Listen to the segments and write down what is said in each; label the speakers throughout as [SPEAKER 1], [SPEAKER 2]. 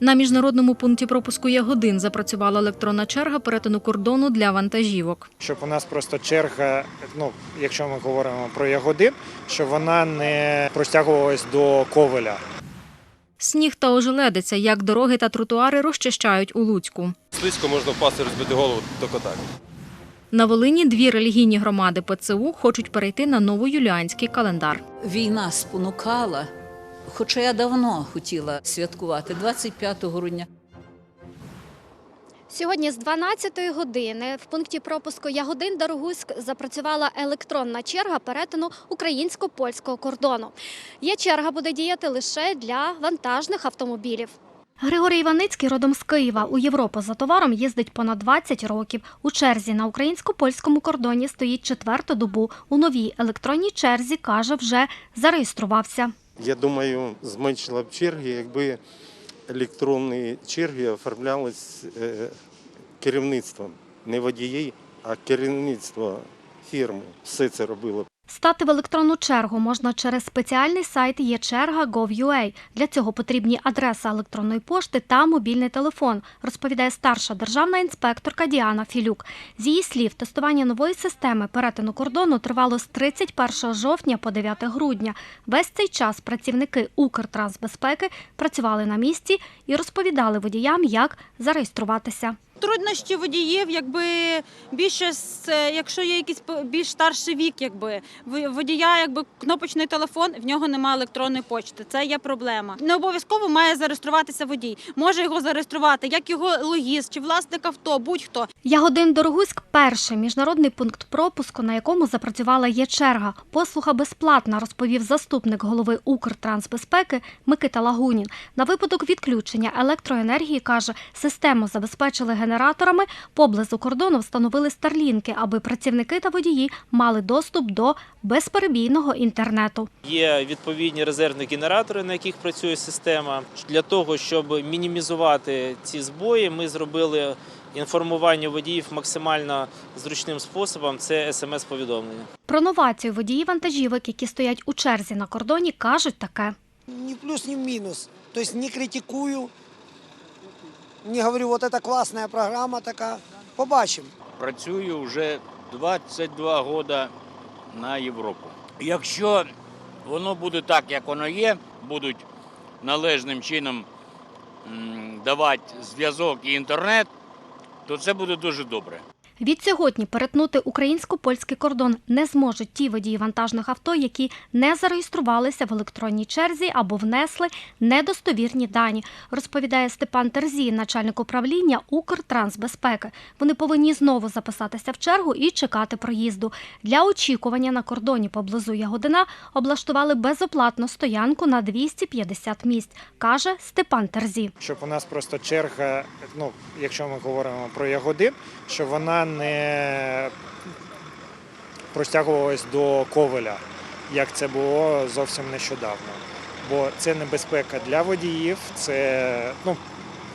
[SPEAKER 1] На міжнародному пункті пропуску Ягодин запрацювала електронна черга перетину кордону для вантажівок.
[SPEAKER 2] щоб у нас просто черга, ну якщо ми говоримо про ягодин, щоб вона не простягувалась до ковеля.
[SPEAKER 1] Сніг та ожеледиця, як дороги та тротуари розчищають у Луцьку.
[SPEAKER 3] Слизько можна впасти, розбити голову тільки так.
[SPEAKER 1] На Волині дві релігійні громади ПЦУ хочуть перейти на новоюліанський календар.
[SPEAKER 4] Війна спонукала, хоча я давно хотіла святкувати 25 грудня.
[SPEAKER 5] Сьогодні з 12-ї години в пункті пропуску Ягодин Дорогуськ запрацювала електронна черга перетину українсько-польського кордону. Є черга буде діяти лише для вантажних автомобілів. Григорій Іваницький родом з Києва у Європу за товаром їздить понад 20 років. У черзі на українсько-польському кордоні стоїть четверту добу. У новій електронній черзі каже, вже зареєструвався.
[SPEAKER 6] Я думаю, зменшила б черги, якби електронні черги оформлялись е, керівництвом, не водії, а керівництво фірми. Все це робило.
[SPEAKER 5] Стати в електронну чергу можна через спеціальний сайт є черга Для цього потрібні адреса електронної пошти та мобільний телефон, розповідає старша державна інспекторка Діана Філюк. З її слів, тестування нової системи перетину кордону тривало з 31 жовтня по 9 грудня. Весь цей час працівники Укртрансбезпеки працювали на місці і розповідали водіям, як зареєструватися.
[SPEAKER 7] Труднощі водіїв, якби більше з- якщо є якийсь більш старший вік, якби водія, якби кнопочний телефон, в нього немає електронної почти. Це є проблема. Не обов'язково має зареєструватися водій. Може його зареєструвати, як його логіст чи власник авто, будь-хто.
[SPEAKER 5] Ягодин Дорогуськ перший міжнародний пункт пропуску, на якому запрацювала є черга. Послуга безплатна, розповів заступник голови Укртрансбезпеки Микита Лагунін. На випадок відключення електроенергії каже, систему забезпечили генераторами. Поблизу кордону встановили старлінки, аби працівники та водії мали доступ до безперебійного інтернету.
[SPEAKER 8] Є відповідні резервні генератори, на яких працює система. Для того, щоб мінімізувати ці збої, ми зробили інформування водіїв максимально зручним способом. Це смс-повідомлення.
[SPEAKER 5] Про новацію водії вантажівок, які стоять у черзі на кордоні, кажуть таке.
[SPEAKER 9] В плюс, ни в минус. То есть не критикую, не говорю, от це класна програма така. Побачимо.
[SPEAKER 10] працюю вже 22 роки на Європу. Якщо воно буде так, як воно є, будуть належним чином давати зв'язок і інтернет, то це буде дуже добре.
[SPEAKER 5] Відсьогодні перетнути українсько-польський кордон не зможуть ті водії вантажних авто, які не зареєструвалися в електронній черзі або внесли недостовірні дані, розповідає Степан Терзій, начальник управління Укртрансбезпеки. Вони повинні знову записатися в чергу і чекати проїзду. Для очікування на кордоні поблизу Ягодина облаштували безоплатну стоянку на 250 місць, каже Степан Терзі.
[SPEAKER 2] Щоб у нас просто черга, ну якщо ми говоримо про ягодин, щоб вона не простягувалась до ковеля, як це було зовсім нещодавно. Бо це небезпека для водіїв, це ну,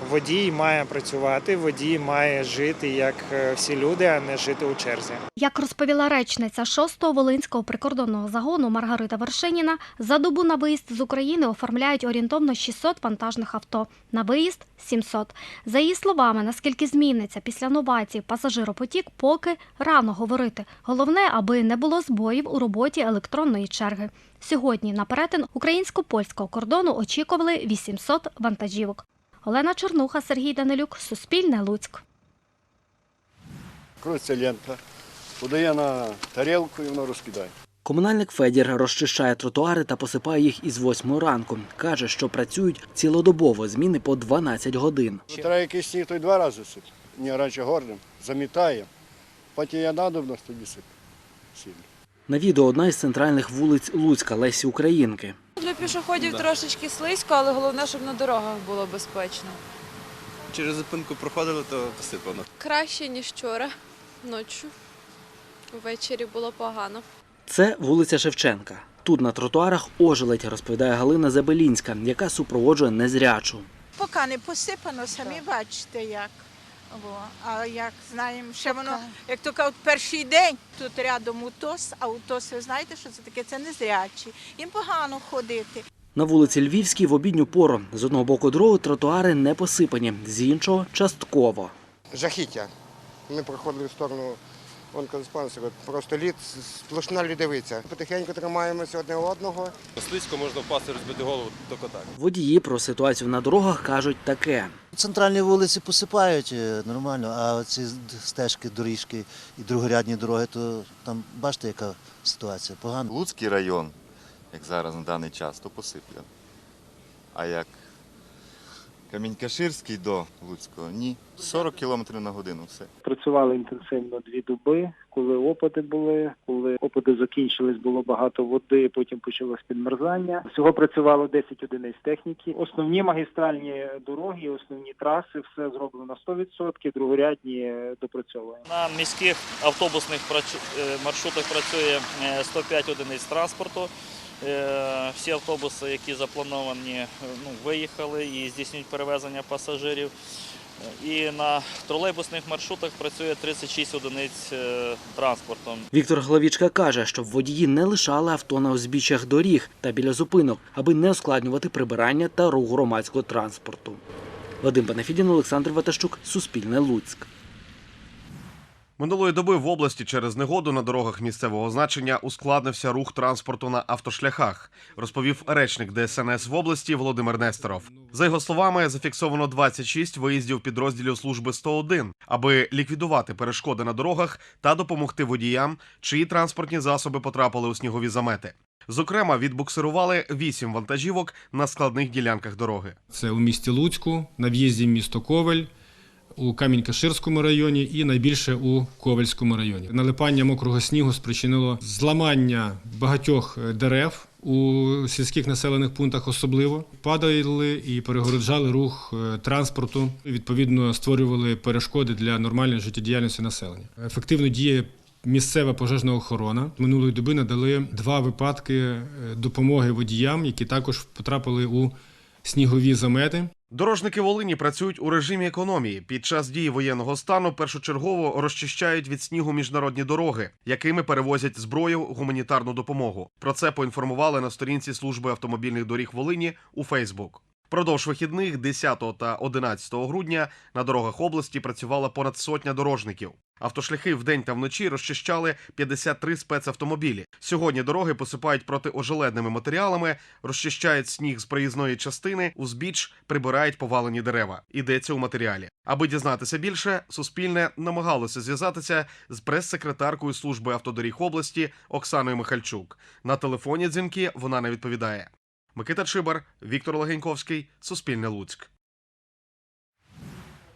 [SPEAKER 2] водій має працювати, водій має жити як е, всі люди, а не жити у черзі.
[SPEAKER 5] Як розповіла речниця 6-го Волинського прикордонного загону Маргарита Вершиніна, за добу на виїзд з України оформляють орієнтовно 600 вантажних авто, на виїзд – 700. За її словами, наскільки зміниться після новацій пасажиропотік, поки рано говорити. Головне, аби не було збоїв у роботі електронної черги. Сьогодні на перетин українсько-польського кордону очікували 800 вантажівок. Олена Чернуха, Сергій Данилюк, Суспільне Луцьк.
[SPEAKER 11] Крутиться лента, подає на тарілку і воно розкидає.
[SPEAKER 12] Комунальник Федір розчищає тротуари та посипає їх із 8 ранку. Каже, що працюють цілодобово, зміни по 12 годин.
[SPEAKER 11] Треба якийсь сніг, то й два рази сип. Не раніше горним, замітає. Потім я надобно, тоді сип.
[SPEAKER 12] На відео одна із центральних вулиць Луцька Лесі Українки.
[SPEAKER 7] Для пішоходів трошечки слизько, але головне, щоб на дорогах було безпечно.
[SPEAKER 3] Через зупинку проходили, то посипано.
[SPEAKER 7] Краще ніж вчора, ночі. Ввечері було погано.
[SPEAKER 12] Це вулиця Шевченка. Тут на тротуарах ожеледь, розповідає Галина Забелінська, яка супроводжує незрячу.
[SPEAKER 7] Поки не посипано, самі бачите як. О, а як знаємо, ще воно, як то кажуть, перший день тут рядом УТОС, а УТОС, ви знаєте, що це таке? Це незрячі. Їм погано ходити.
[SPEAKER 12] На вулиці Львівській в обідню пору з одного боку дороги тротуари не посипані, з іншого частково.
[SPEAKER 13] жахіття. Ми проходили в сторону онкодиспансеру, просто лід, сплошна лідовиця. Потихеньку тримаємося одне одного.
[SPEAKER 3] Слизько можна впасти, розбити голову до кота.
[SPEAKER 12] Водії про ситуацію на дорогах кажуть таке.
[SPEAKER 14] Центральні вулиці посипають е, нормально, а ці стежки, доріжки і другорядні дороги, то там бачите, яка ситуація погана.
[SPEAKER 15] Луцький район, як зараз на даний час, то посипляно. А як Камінь-Каширський до Луцького, ні. 40 км на годину все.
[SPEAKER 16] Працювали інтенсивно дві доби, коли опади були. Коли опади закінчились, було багато води, потім почалось підмерзання. Всього працювало 10 одиниць техніки. Основні магістральні дороги, основні траси, все зроблено 100%, другорядні е, допрацьовуємо.
[SPEAKER 17] На міських автобусних е, маршрутах працює е, 105 одиниць транспорту. Е, Всі автобуси, які заплановані, е, ну, виїхали і здійснюють перевезення пасажирів. Е, І на тролейбусних маршрутах працює 36 одиниць транспорту.
[SPEAKER 12] Віктор Главічка каже, щоб водії не лишали авто на узбіччях доріг та біля зупинок, аби не ускладнювати прибирання та рух громадського транспорту. Вадим Панафідін, Олександр Ватащук, Суспільне Луцьк.
[SPEAKER 18] Минулої доби в області через негоду на дорогах місцевого значення ускладнився рух транспорту на автошляхах, розповів речник ДСНС в області Володимир Нестеров. За його словами, зафіксовано 26 виїздів підрозділів служби 101, аби ліквідувати перешкоди на дорогах та допомогти водіям, чиї транспортні засоби потрапили у снігові замети. Зокрема, відбуксирували 8 вантажівок на складних ділянках дороги.
[SPEAKER 19] Це у місті Луцьку, на в'їзді місто Ковель, у Камінь-Каширському районі і найбільше у Ковельському районі. Налипання мокрого снігу спричинило зламання багатьох е, дерев у сільських населених пунктах особливо. Падали і перегороджали рух е, транспорту, відповідно створювали перешкоди для нормальної життєдіяльності населення. Ефективно діє Місцева пожежна охорона минулої доби надали два випадки е, допомоги водіям, які також потрапили у снігові замети.
[SPEAKER 18] Дорожники Волині працюють у режимі економії. Під час дії воєнного стану першочергово розчищають від снігу міжнародні дороги, якими перевозять зброю, гуманітарну допомогу. Про це поінформували на сторінці служби автомобільних доріг Волині у Фейсбук. Продовж вихідних 10 та 11 грудня на дорогах області працювала понад сотня дорожників. Автошляхи вдень та вночі розчищали 53 спецавтомобілі. Сьогодні дороги посипають протиожеледними матеріалами, розчищають сніг з проїзної частини, узбіч прибирають повалені дерева. Йдеться у матеріалі. Аби дізнатися більше, Суспільне намагалося зв'язатися з прес-секретаркою служби автодоріг області Оксаною Михальчук. На телефоні дзвінки вона не відповідає. Микита Чибар, Віктор Логеньковський, Суспільне Луцьк.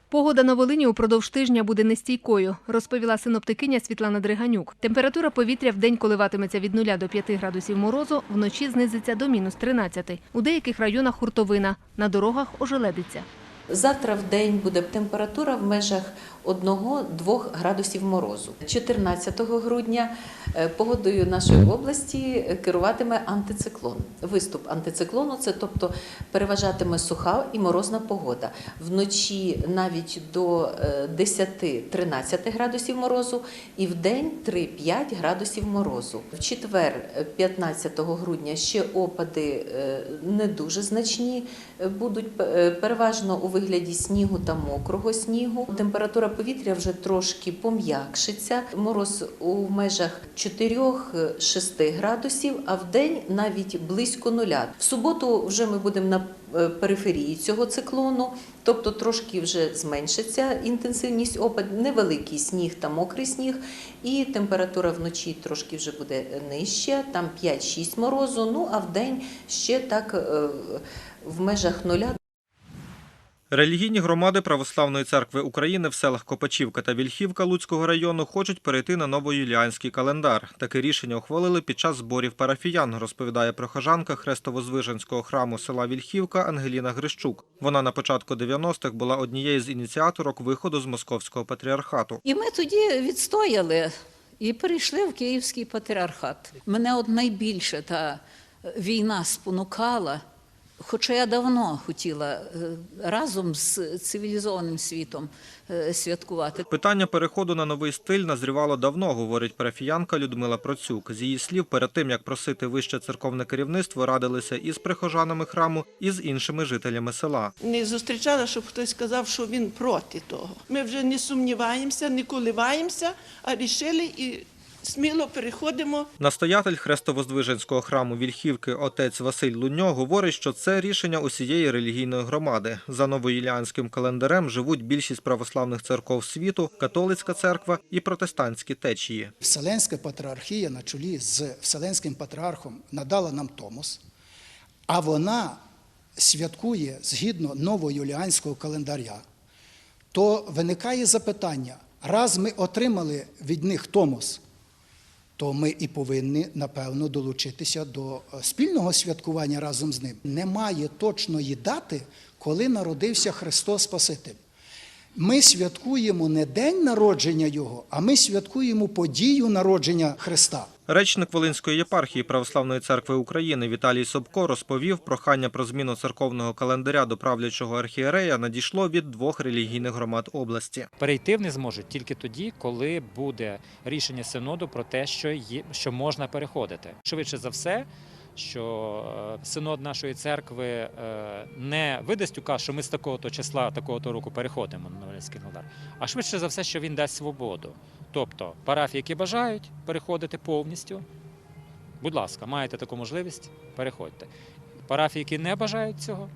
[SPEAKER 20] Погода на Волині упродовж тижня буде нестійкою, розповіла синоптикиня Світлана Дриганюк. Температура повітря в день коливатиметься від 0 до 5 градусів морозу, вночі знизиться до мінус 13. У деяких районах хуртовина, на дорогах ожеледиться.
[SPEAKER 4] Завтра в день буде температура в межах 1-2 градусів морозу. 14 грудня е, погодою нашої області керуватиме антициклон. Виступ антициклону це тобто переважатиме суха і морозна погода. Вночі навіть до е, 10-13 градусів морозу і в день 3-5 градусів морозу. В четвер, е, 15 грудня, ще опади е, не дуже значні е, будуть е, переважно у вигляді снігу та мокрого снігу. Температура повітря вже трошки пом'якшиться. Мороз у межах 4-6 градусів, а в день навіть близько нуля. В суботу вже ми будемо на е, периферії цього циклону, тобто трошки вже зменшиться інтенсивність опадів, невеликий сніг та мокрий сніг, і температура вночі трошки вже буде нижча, там 5-6 морозу. Ну а в день ще так е, в межах нуля.
[SPEAKER 21] Релігійні громади Православної церкви України в селах Копачівка та Вільхівка Луцького району хочуть перейти на новоюліанський календар. Таке рішення ухвалили під час зборів парафіян, розповідає прохожанка Хрестово-Звиженського храму села Вільхівка Ангеліна Грищук. Вона на початку 90-х була однією з ініціаторок виходу з московського патріархату.
[SPEAKER 4] І ми тоді відстояли і перейшли в Київський патріархат. Мене от найбільше та війна спонукала.
[SPEAKER 22] Хоча я давно хотіла е, разом з цивілізованим світом е, святкувати.
[SPEAKER 21] Питання переходу на новий стиль назрівало давно, говорить парафіянка Людмила Процюк. З її слів, перед тим як просити вище церковне керівництво, радилися із прихожанами храму, і з іншими жителями села.
[SPEAKER 23] Не зустрічала, щоб хтось сказав, що він проти того. Ми вже не сумніваємося, не коливаємося, а рішили і сміло переходимо.
[SPEAKER 21] Настоятель Хрестовоздвиженського храму Вільхівки отець Василь Луньо говорить, що це рішення усієї релігійної громади. За новоїліанським календарем живуть більшість православних церков світу, католицька церква і протестантські течії.
[SPEAKER 24] Вселенська патріархія на чолі з Вселенським патріархом надала нам Томос, а вона святкує згідно новоюліанського календаря, то виникає запитання: раз ми отримали від них Томос, то ми і повинні, напевно, долучитися до е, спільного святкування разом з ним. Немає точної дати, коли народився Христос Спаситель. Ми святкуємо не день народження Його, а ми святкуємо подію народження Христа.
[SPEAKER 21] Речник Волинської єпархії Православної церкви України Віталій Собко розповів, прохання про зміну церковного календаря до правлячого архієрея надійшло від двох релігійних громад області.
[SPEAKER 25] Перейти вони зможуть тільки тоді, коли буде рішення синоду про те, що є, що можна переходити. Швидше за все, що е, синод нашої церкви е, не видасть указ, що ми з такого-то числа, такого-то року переходимо на Новолинський календар, а швидше за все, що він дасть свободу. Тобто парафії, які бажають переходити повністю, будь ласка, маєте таку можливість, переходьте. Парафії, які не бажають цього,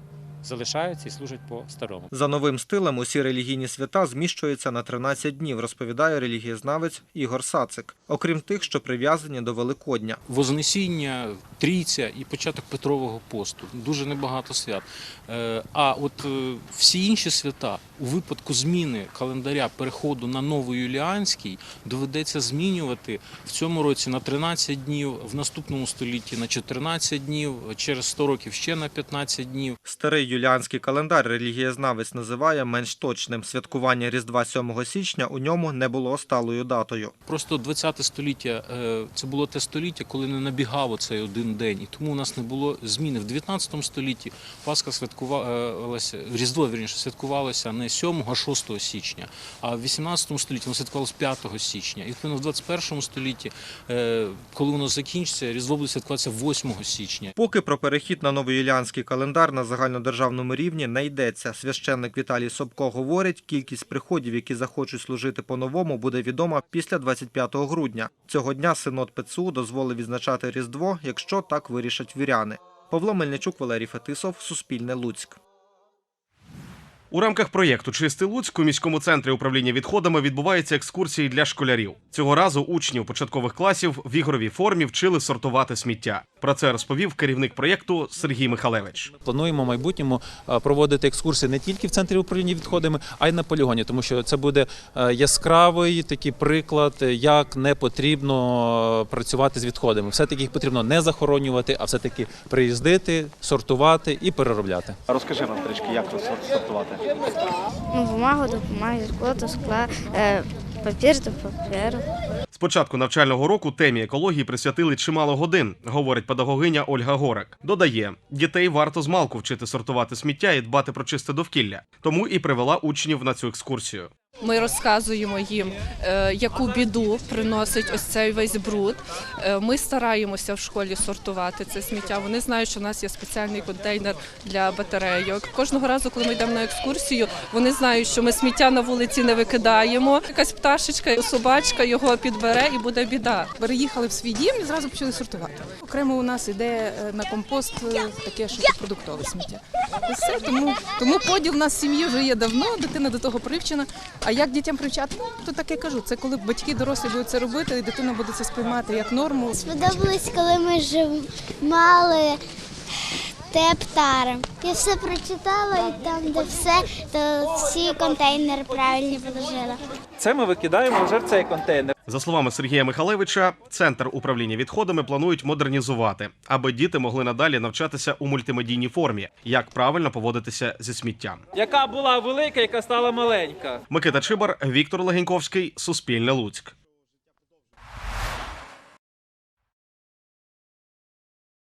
[SPEAKER 25] залишаються і служать по старому.
[SPEAKER 21] За новим стилем усі релігійні свята зміщуються на 13 днів, розповідає релігієзнавець Ігор Сацик, окрім тих, що прив'язані до Великодня.
[SPEAKER 26] Вознесіння, Трійця і початок Петрового посту. Дуже небагато свят. Е, А от е, всі інші свята у випадку зміни календаря переходу на новоюліанський доведеться змінювати в цьому році на 13 днів, в наступному столітті на 14 днів, через 100 років ще на 15 днів.
[SPEAKER 21] Старий юліанський календар релігієзнавець називає менш точним. Святкування Різдва 7 січня у ньому не було сталою датою.
[SPEAKER 26] Просто 20 століття е, це було те століття, коли не набігав оцей один день, і тому у нас не було зміни. В 19 столітті Пасха святкувалася, Різдво вірніше святкувалося не 7, а 6 січня. А в 18 столітті воно святкувалося 5 січня. І в 21 столітті, е, коли воно закінчиться, Різдво буде святкуватися 8 січня.
[SPEAKER 21] Поки про перехід на новоюліанський календар на загальнодержавному рівні не йдеться. Священник Віталій Собко говорить, кількість приходів, які захочуть служити по-новому, буде відома після 25 грудня. Цього дня синод ПЦУ дозволив відзначати Різдво, якщо так вирішать віряни. Павло Мельничук, Валерій Фетисов, Суспільне Луцьк.
[SPEAKER 18] У рамках проєкту Чистий Луцьк у міському центрі управління відходами відбуваються екскурсії для школярів. Цього разу учнів початкових класів в ігровій формі вчили сортувати сміття. Про це розповів керівник проєкту Сергій Михалевич.
[SPEAKER 27] Плануємо в майбутньому е, проводити екскурсії не тільки в центрі управління відходами, а й на полігоні, тому що це буде е, яскравий такий приклад, е, як не потрібно працювати з відходами. Все таки їх потрібно не захоронювати, а все таки приїздити, сортувати і переробляти.
[SPEAKER 28] Розкажи нам трішки, як сортувати.
[SPEAKER 29] Ну, бумагу до бумаги, скло скла, е, папір до паперу.
[SPEAKER 18] З навчального року темі екології присвятили чимало годин, говорить педагогиня Ольга Горек. Додає, дітей варто змалку вчити сортувати сміття і дбати про чисте довкілля. Тому і привела учнів на цю екскурсію.
[SPEAKER 30] Ми розказуємо їм, е, яку біду приносить ось цей весь бруд. Е, Ми стараємося в школі сортувати це сміття. Вони знають, що в нас є спеціальний контейнер для батарейок. Кожного разу, коли ми йдемо на екскурсію, вони знають, що ми сміття на вулиці не викидаємо. Якась пташечка, собачка його підбере і буде біда.
[SPEAKER 31] Переїхали в свій дім і зразу почали сортувати. Окремо у нас іде е, на компост таке, що це продуктове сміття. Все, тому, тому поділ у нас сім'ї вже є давно, дитина до того привчена. А як дітям привчати? Ну, то так я кажу, це коли батьки дорослі будуть це робити, і дитина буде це сприймати як норму.
[SPEAKER 29] Сподобалось, коли ми жив... мали тептари. Я все прочитала, і там, де все, то всі контейнери правильні положила.
[SPEAKER 28] Це ми викидаємо вже в цей контейнер.
[SPEAKER 18] За словами Сергія Михалевича, центр управління відходами планують модернізувати, аби діти могли надалі навчатися у мультимедійній формі, як правильно поводитися зі сміттям.
[SPEAKER 28] Яка була велика, яка стала маленька.
[SPEAKER 18] Микита Чибар, Віктор Легеньковський, Суспільне Луцьк.